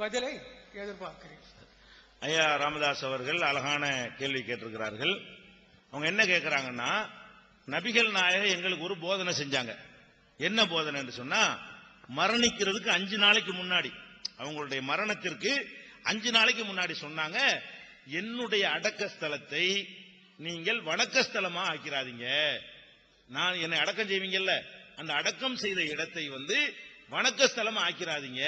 பதிலை எதிர்பார்க்கிறேன். ஐயா ராமதாஸ் அவர்கள் அழகான கேள்வி கேட்டிருக்கிறார்கள். அவங்க என்ன கேட்கிறாங்கன்னா நபிகள் நாயகம் எங்களுக்கு ஒரு போதனை செஞ்சாங்க. என்ன போதனை என்று சொன்னா மரணிக்கிறதுக்கு அஞ்சு நாளைக்கு முன்னாடி. அவங்களுடைய மரணத்திற்கு அஞ்சு நாளைக்கு முன்னாடி சொன்னாங்க என்னுடைய அடக்க ஸ்தலத்தை நீங்கள் வணக்க ஸ்தலமா ஆக்கிறாதீங்க. நான் என்னை அடக்கம் செய்வீங்கல்ல. அந்த அடக்கம் செய்த இடத்தை வந்து வணக்க ஸ்தலமா ஆக்கிறாதீங்க.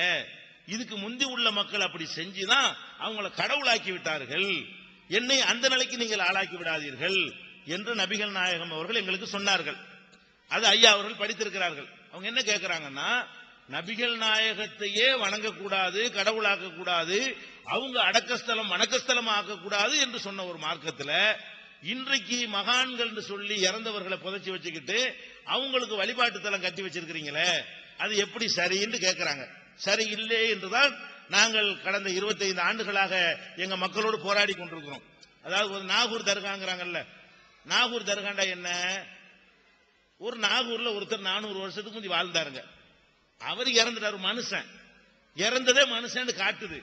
இதுக்கு முந்தி உள்ள மக்கள் அப்படி செஞ்சுதான் அவங்கள கடவுளாக்கி விட்டார்கள். என்னை அந்த நிலைக்கு நீங்கள் ஆளாக்கி விடாதீர்கள் என்று நபிகள் நாயகம் அவர்கள் எங்களுக்கு சொன்னார்கள். அது ஐயா அவர்கள் படித்திருக்கிறார்கள். அவங்க என்ன கேட்கிறாங்கன்னா நபிகள் நாயகத்தையே வணங்கக்கூடாது கடவுளாக்க கூடாது அவங்க அடக்கஸ்தலம் வணக்கஸ்தலம் ஆக்கக்கூடாது என்று சொன்ன ஒரு மார்க்கத்தில் இன்றைக்கு மகான்கள் சொல்லி இறந்தவர்களை புதைச்சி வச்சுக்கிட்டு அவங்களுக்கு வழிபாட்டு தலம் கட்டி வச்சிருக்கிறீங்களே அது எப்படி சரின்னு கேட்கிறாங்க சரி என்றுதான் நாங்கள் கடந்த 25 ஆண்டுகளாக எங்க மக்களோடு போராடி கொண்டிருக்கிறோம். அதாவது நாகூர் தர்காங்கிறாங்கல்ல. நாகூர் தர்காண்டா என்ன? ஒரு நாகூர்ல ஒருத்தர் நானூறு வருஷத்துக்கு முந்தி வாழ்ந்தாருங்க. அவர் இறந்துட்டார் மனுஷன். இறந்ததே மனுஷன் காட்டுது.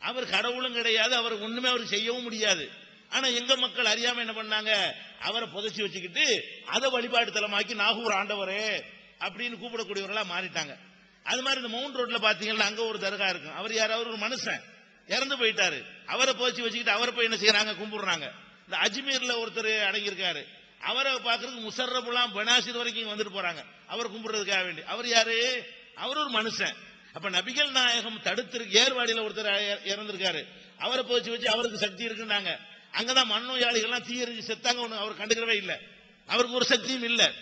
அவர் கடவுளும் கிடையாது அவர் ஒண்ணுமே அவர் செய்யவும் முடியாது. ஆனா எங்க மக்கள் அறியாம என்ன பண்ணாங்க? அவரை புதைச்சி வச்சுக்கிட்டு அதை வழிபாடு தலமாக்கி நாகூர் ஆண்டவரே அப்படின்னு கூப்பிடக்கூடியவர்களா மாறிட்டாங்க. அது மாதிரி இந்த மவுண்ட் ரோட்ல பாத்தீங்கன்னா அங்க ஒரு தர்கா இருக்கும். அவர் யாராவது ஒரு மனுஷன். இறந்து போயிட்டாரு. அவரை போச்சு வச்சுக்கிட்டு அவரை போய் என்ன செய்யறாங்க கும்பிடுறாங்க. இந்த அஜ்மீர்ல ஒருத்தர் அடங்கியிருக்காரு. அவரை பார்க்கறதுக்கு முசர்ரபுலாம் பெனாசிர் வரைக்கும் வந்துட்டு போறாங்க. அவர் கும்பிடுறதுக்காக வேண்டி. அவர் யாரு? அவர் ஒரு மனுஷன். அப்ப நபிகள் நாயகம் தடுத்திருக்கு ஏர்வாடியில ஒருத்தர் இறந்திருக்காரு. அவரை போச்சு வச்சு அவருக்கு சக்தி இருக்குன்னாங்க. அங்கதான் மண்ணோயாளிகள்லாம் தீயறிஞ்சு செத்தாங்க. ஒண்ணு அவர் கண்டுக்கிறவே இல்லை. அவருக்கு ஒரு சக்தியும் இல்லை.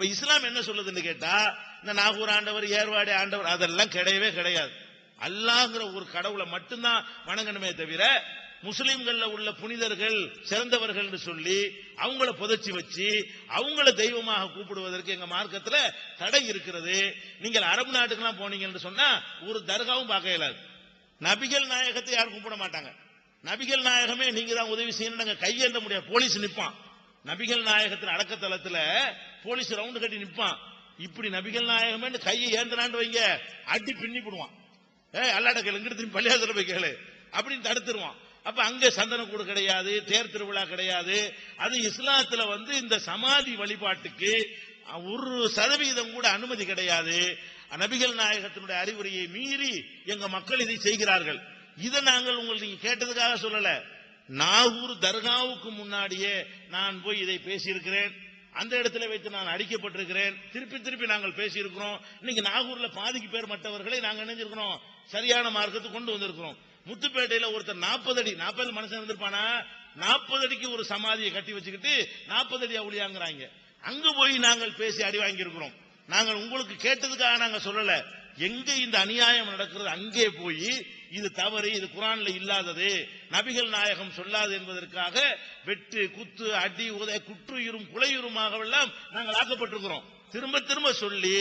அப்ப இஸ்லாம் என்ன சொல்லுதுன்னு கேட்டா இந்த நாகூர் ஆண்டவர் ஏர்வாடி ஆண்டவர் அதெல்லாம் கிடையவே கிடையாது. அல்லாங்கிற ஒரு கடவுளை மட்டும்தான் வணங்கணுமே தவிர முஸ்லிம்கள்ல உள்ள புனிதர்கள் சிறந்தவர்கள் சொல்லி அவங்கள புதைச்சி வச்சு அவங்கள தெய்வமாக கூப்பிடுவதற்கு எங்க மார்க்கத்துல தடை இருக்கிறது. நீங்கள் அரபு நாட்டுக்கெல்லாம் போனீங்கன்னு சொன்னா ஒரு தர்காவும் பார்க்க இயலாது. நபிகள் நாயகத்தை யாரும் கூப்பிட மாட்டாங்க. நபிகள் நாயகமே நீங்க தான் உதவி செய்யணும் நாங்க கையேந்த முடியாது. போலீஸ் நிற்பான் நபிகள் நாயகத்தின் அடக்கத்தலத்துல போலீஸ் ரவுண்டு கட்டி நிப்பான். இப்படி நபிகள் நாயகமே கையை ஏந்தனான்னு வைங்க. அடி பின்னி போடுவான். ஏ அல்லாட கேளு இங்கிட்டு திரும்பி பள்ளியாசல போய் கேளு. அப்படின்னு தடுத்துருவான். அப்ப அங்க சந்தனக்கூடு கிடையாது தேர் திருவிழா கிடையாது. அது இஸ்லாத்துல வந்து இந்த சமாதி வழிபாட்டுக்கு ஒரு சதவீதம் கூட அனுமதி கிடையாது. நபிகள் நாயகத்தினுடைய அறிவுரையை மீறி எங்க மக்கள் இதை செய்கிறார்கள். இதை நாங்கள் உங்களுக்கு நீங்க கேட்டதுக்காக சொல்லல. நாகூர் தர்காவுக்கு முன்னாடியே நான் போய் இதை பேசியிருக்கிறேன். அந்த இடத்துல வைத்து நான் அடிக்கப்பட்டிருக்கிறேன். திருப்பி திருப்பி நாங்கள் பேசியிருக்கிறோம். இன்னைக்கு நாகூர்ல பாதிக்கு பேர் மற்றவர்களை நாங்கள் நினைஞ்சிருக்கிறோம் சரியான மார்க்கத்துக்கு கொண்டு வந்திருக்கிறோம். முத்துப்பேட்டையில ஒருத்தர் நாற்பது அடி நாற்பது மனுஷன் இருந்திருப்பானா? நாற்பது அடிக்கு ஒரு சமாதியை கட்டி வச்சுக்கிட்டு நாற்பது அடி அவளியாங்கிறாங்க. அங்க போய் நாங்கள் பேசி அடி வாங்கியிருக்கிறோம். நாங்கள் உங்களுக்கு கேட்டதுக்காக நாங்கள் சொல்லலை. எங்க இந்த அநியாயம் நடக்கிறது? அங்கே போய் இது தவறு இது குரான்ல இல்லாதது நபிகள் நாயகம் சொல்லாது என்பதற்காக வெட்டு குத்து அடி உதை குற்றுயிரும் குலையுருமாகவெல்லாம் நாங்கள் ஆக்கப்பட்டிருக்கிறோம். திரும்ப திரும்ப சொல்லி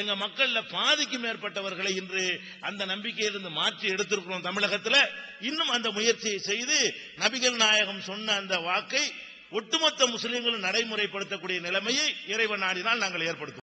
எங்க மக்கள்ல பாதிக்கு மேற்பட்டவர்களை இன்று அந்த நம்பிக்கையிலிருந்து மாற்றி எடுத்திருக்கிறோம் தமிழகத்துல. இன்னும் அந்த முயற்சியை செய்து நபிகள் நாயகம் சொன்ன அந்த வாக்கை ஒட்டுமொத்த முஸ்லிம்களும் நடைமுறைப்படுத்தக்கூடிய நிலைமையை இறைவன் நாடினால் நாங்கள் ஏற்படுத்துவோம்.